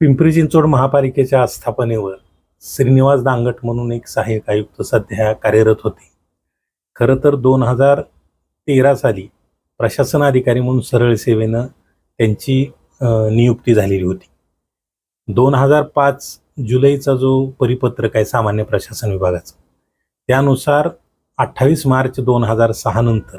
पिंपरी चिंचवड महापालिकेच्या आस्थापनेवर श्रीनिवास दांगट म्हणून एक सहाय्यक आयुक्त सध्या कार्यरत होते. खरं तर दोन हजार तेरा साली प्रशासन अधिकारी म्हणून सरळ सेवेनं त्यांची नियुक्ती झालेली होती. दोन हजार पाच जुलैचा जो परिपत्रक आहे सामान्य प्रशासन विभागाचा त्यानुसार अठ्ठावीस मार्च दोन हजार सहा नंतर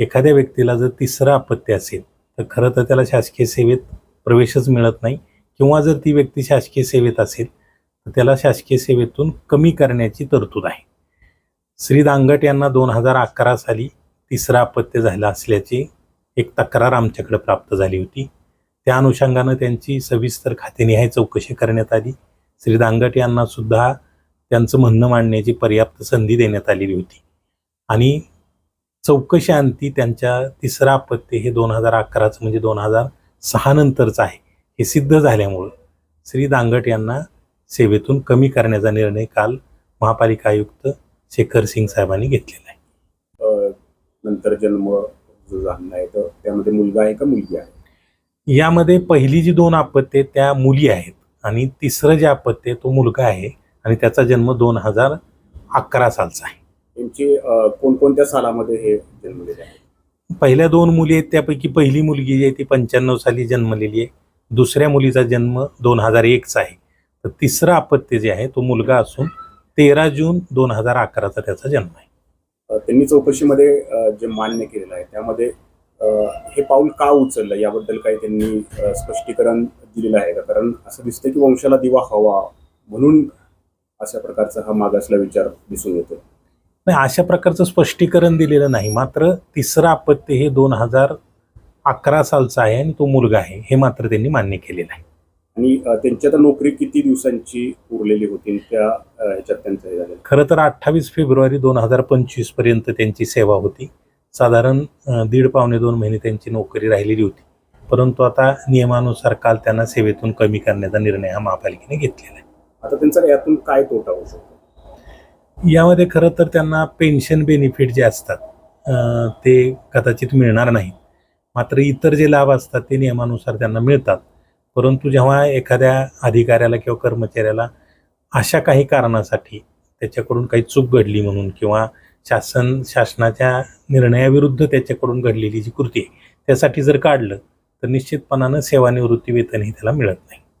एखाद्या व्यक्तीला जर तिसरं आपत्ती असेल तर खरं तर त्याला शासकीय सेवेत प्रवेशच मिळत नाही. किंवा जर ती व्यक्ती शासकीय सेवेत असेल तर त्याला शासकीय सेवेतून कमी करण्याची तरतूद आहे. श्री दांगट यांना दोन हजार अकरा साली तिसरं अपत्य झालं असल्याची एक तक्रार आमच्याकडे प्राप्त झाली होती. त्या अनुषंगानं त्यांची सविस्तर खातेनिहाय चौकशी करण्यात आली. श्री दांगट यांना सुद्धा त्यांचं म्हणणं मांडण्याची पर्याप्त संधी देण्यात आलेली होती. आणि चौकशी अंती त्यांच्या तिसरं अपत्य हे दोन हजार अकराचं म्हणजे दोन हजार सहा नंतरचं आहे. हे सिद्ध झाल्यामुळं श्री दांगट यांना सेवेतून कमी करण्याचा निर्णय काल महापालिका आयुक्त शेखर सिंग साहेबांनी घेतलेला आहे. नंतर जन्म जो झाला आहे तर त्यामध्ये मुलगा आहे का मुलगी आहे? यामध्ये पहिली जी दोन अपत्ये त्या मुली आहेत आणि तिसरं जे आहे तो मुलगा आहे आणि त्याचा जन्म दोन हजार अकरा सालचा आहे. त्यांचे कोणकोणत्या सालामध्ये हे जन्मलेले आहे? पहिल्या दोन मुली आहेत त्यापैकी पहिली मुलगी जी आहे ती पंच्याण्णव साली जन्मलेली आहे. दुसऱ्या मुलीचा जन्म दोन हजार एकचा आहे. तर तिसरं अपत्य जे आहे तो मुलगा असून तेरा जून दोन हजार अकराचा त्याचा जन्म आहे. त्यांनी चौकशीमध्ये जे मान्य केलेलं आहे त्यामध्ये हे पाऊल का उचललं याबद्दल काही त्यांनी स्पष्टीकरण दिलेलं आहे का? कारण असं दिसतं की वंशाला दिवा हवा म्हणून अशा प्रकारचा हा मागासला विचार दिसून येतो. नाही अशा प्रकारचं स्पष्टीकरण दिलेलं नाही. मात्र तिसरं अपत्य हे दोन हजार अकरा सालचं आहे आणि तो मुलगा आहे. हे मात्र त्यांनी मान्य केलेलं आहे. आणि त्यांची आता नोकरी किती दिवसांची उरलेली होती त्या ह्याच्यात त्यांचं हे झालं खरं तर अठ्ठावीस फेब्रुवारी दोन हजार पंचवीसपर्यंत त्यांची सेवा होती. साधारण दीड पावणे दोन महिने त्यांची नोकरी राहिलेली होती. परंतु आता नियमानुसार काल त्यांना सेवेतून कमी करण्याचा निर्णय हा महापालिकेने घेतलेला आहे. आता त्यांचा यातून काय तोटा होऊ शकतो? यामध्ये खरं तर त्यांना पेन्शन बेनिफिट जे असतात ते कदाचित मिळणार नाहीत. मात्र इतर जे लाभ असतात ते नियमानुसार त्यांना मिळतात. परंतु जेव्हा एखाद्या अधिकाऱ्याला किंवा कर्मचाऱ्याला अशा काही कारणासाठी त्याच्याकडून काही चूक घडली म्हणून किंवा शासन शासनाच्या निर्णयाविरुद्ध त्याच्याकडून घडलेली जी कृती आहे त्यासाठी जर काढलं तर निश्चितपणानं सेवानिवृत्ती वेतनही त्याला मिळत नाही.